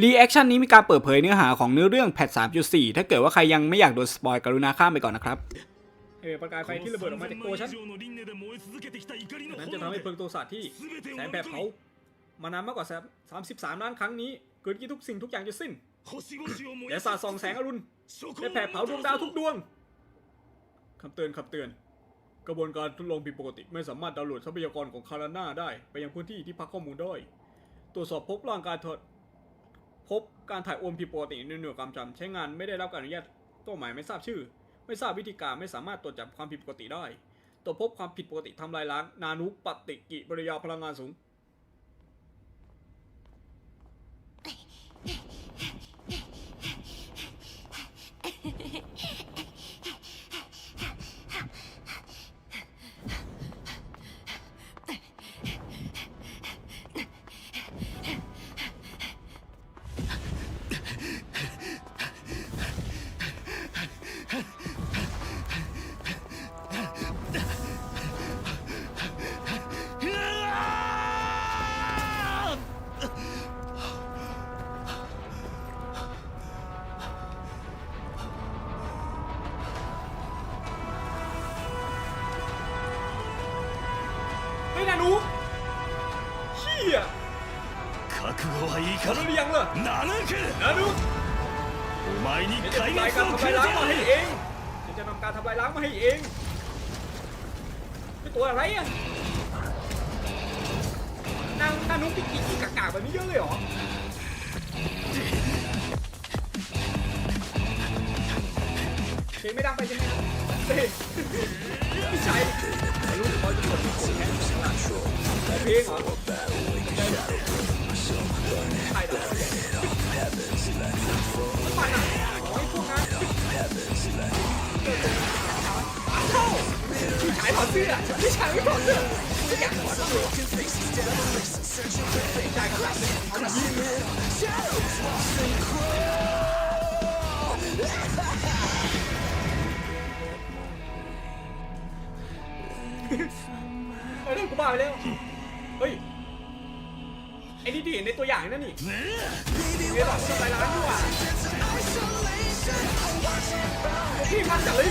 รีแอคชั่นนี้มีการเปิดเผยเนื้อหาของเนื้อเรื่องแพท3.4 ถ้าเกิดว่าใครยังไม่อยากโดนสปอยกรุณาข้ามไปก่อนนะครับเอประกายไฟที่ระเบิดออกมาจากตัวฉันนั้นจะทำให้เพลิงตัวศาสตร์ที่แสงแบบเผามานานมากกว่า33ล้านครั้งนี้เกิดกี่ทุกสิ่งทุกอย่างจะสิ้นและสาดส่องแสงอรุณและแผดเผาดวงดาวทุกดวงคำเตือนคำเตือน กระบวนการทดลองผิดปกติไม่สามารถดาวน์โหลดทรัพยากรของคาราน่าได้ ไปยังพื้นที่ที่พักข้อมูลได้ ตรวจสอบพบร่างกายถอด พบการถ่ายโอนผิดปกติในหน่วยความจำใช้งานไม่ได้รับการอนุญาตตัวหมายไม่ทราบชื่อ ไม่ทราบวิธีการไม่สามารถตรวจจับความผิดปกติได้ตรวจพบความผิดปกติทำลายล้าง นานุปฏิกิริยาพลังงานสูง เฮ้ยนานุเชี่ย 覚悟はいいか รู้หรือยังล่ะ ナヌク นานุ お前に เดี๋ยวจะ 壊 ทำลาย 滅 การ を ทำ く ลาย れて ล้างมาให้ や เอ る งเดี๋ยวจะทำการทำลายล้างมาให้เองเป็นตัวอะไรอ่ะนางนานุปิกิกิกากาแบบนี้เยอะเลยเหรอ เ พลงไม่ดังไปใช่ไหมครับเฮ้ยไม่ใช่ไม่รู้เขาจะกดที่กดแค่ไหนแต่เพลงเหรอใช่เหรอมันปั่นอะไอ้พวกนั้นเข้าพี่ชายถอดเสื้อพี่ชายไม่ถอดเสื้อไม่อยากถอดเสื้อพี่ชายกำลังเอาแบบ เฮ้ยเรื่องกูบ้าไปแล้ว เฮ้ย ไอ้นี่ที่เห็นในตัวอย่างนั่นนี่เรียนหลอกสไตล์ร้านด้วยว่ะพี่มันจัดเลย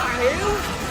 ตายแล้ว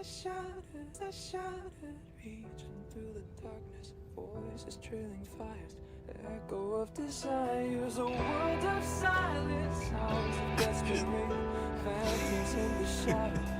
that shattered, that shattered, reaching through the darkness, voices trailing fires, echo of desires, a world of silence, sounds of desperate, phantoms in the shadow,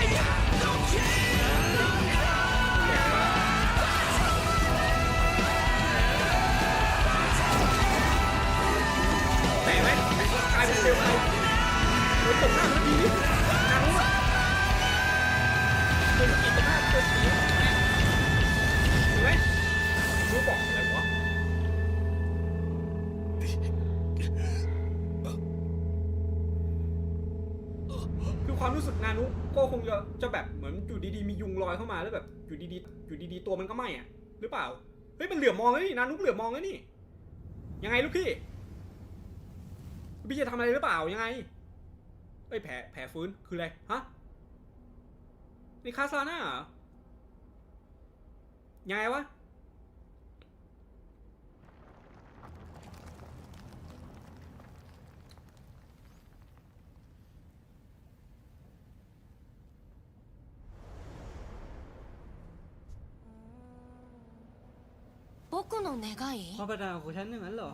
แต่ ความรู้สึกนานุก็คงจะจะแบบเหมือนอยู่ดีๆมียุงลอยเข้ามาแล้วแบบอยู่ดีๆอยู่ดีๆตัวมันก็ไหม้อะหรือเปล่าเฮ้ยมันเหลือบมองแล้วนี่นานุเหลือบมองแล้วนี่ ยังไงลูกพี่พี่จะทำอะไรหรือเปล่ายังไงเอ้ยแผลแผลฟื้นคืออะไรฮะนี่คาซาน่าเหรอยังไงวะ の願い ความปรารถนาของฉันอย่างนั้นเหรอ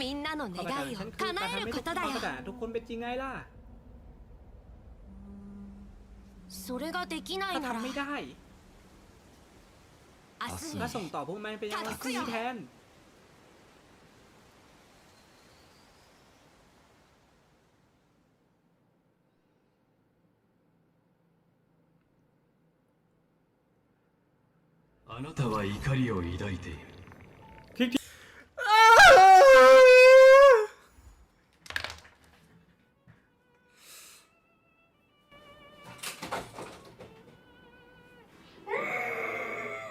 みんなの ความปรารถนา 願 ข い องฉัน を คือการ 叶え ทำ る ให้ こ ทุก と ค だ วามปรารถ よ นาทุกคนเป็นจริงไงล่ะ それができない ถ้า なら ทำไม่ได้ 明日 ก็ส่งต่อพวกมันไปยังวันพรุ่งนี้แทน あなたは怒りを抱いている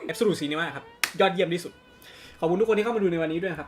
แอบสูซีนีมาครับ ยอดเยี่ยมที่สุด ขอบคุณทุกคนที่เข้ามาดูในวันนี้ด้วยนะครับ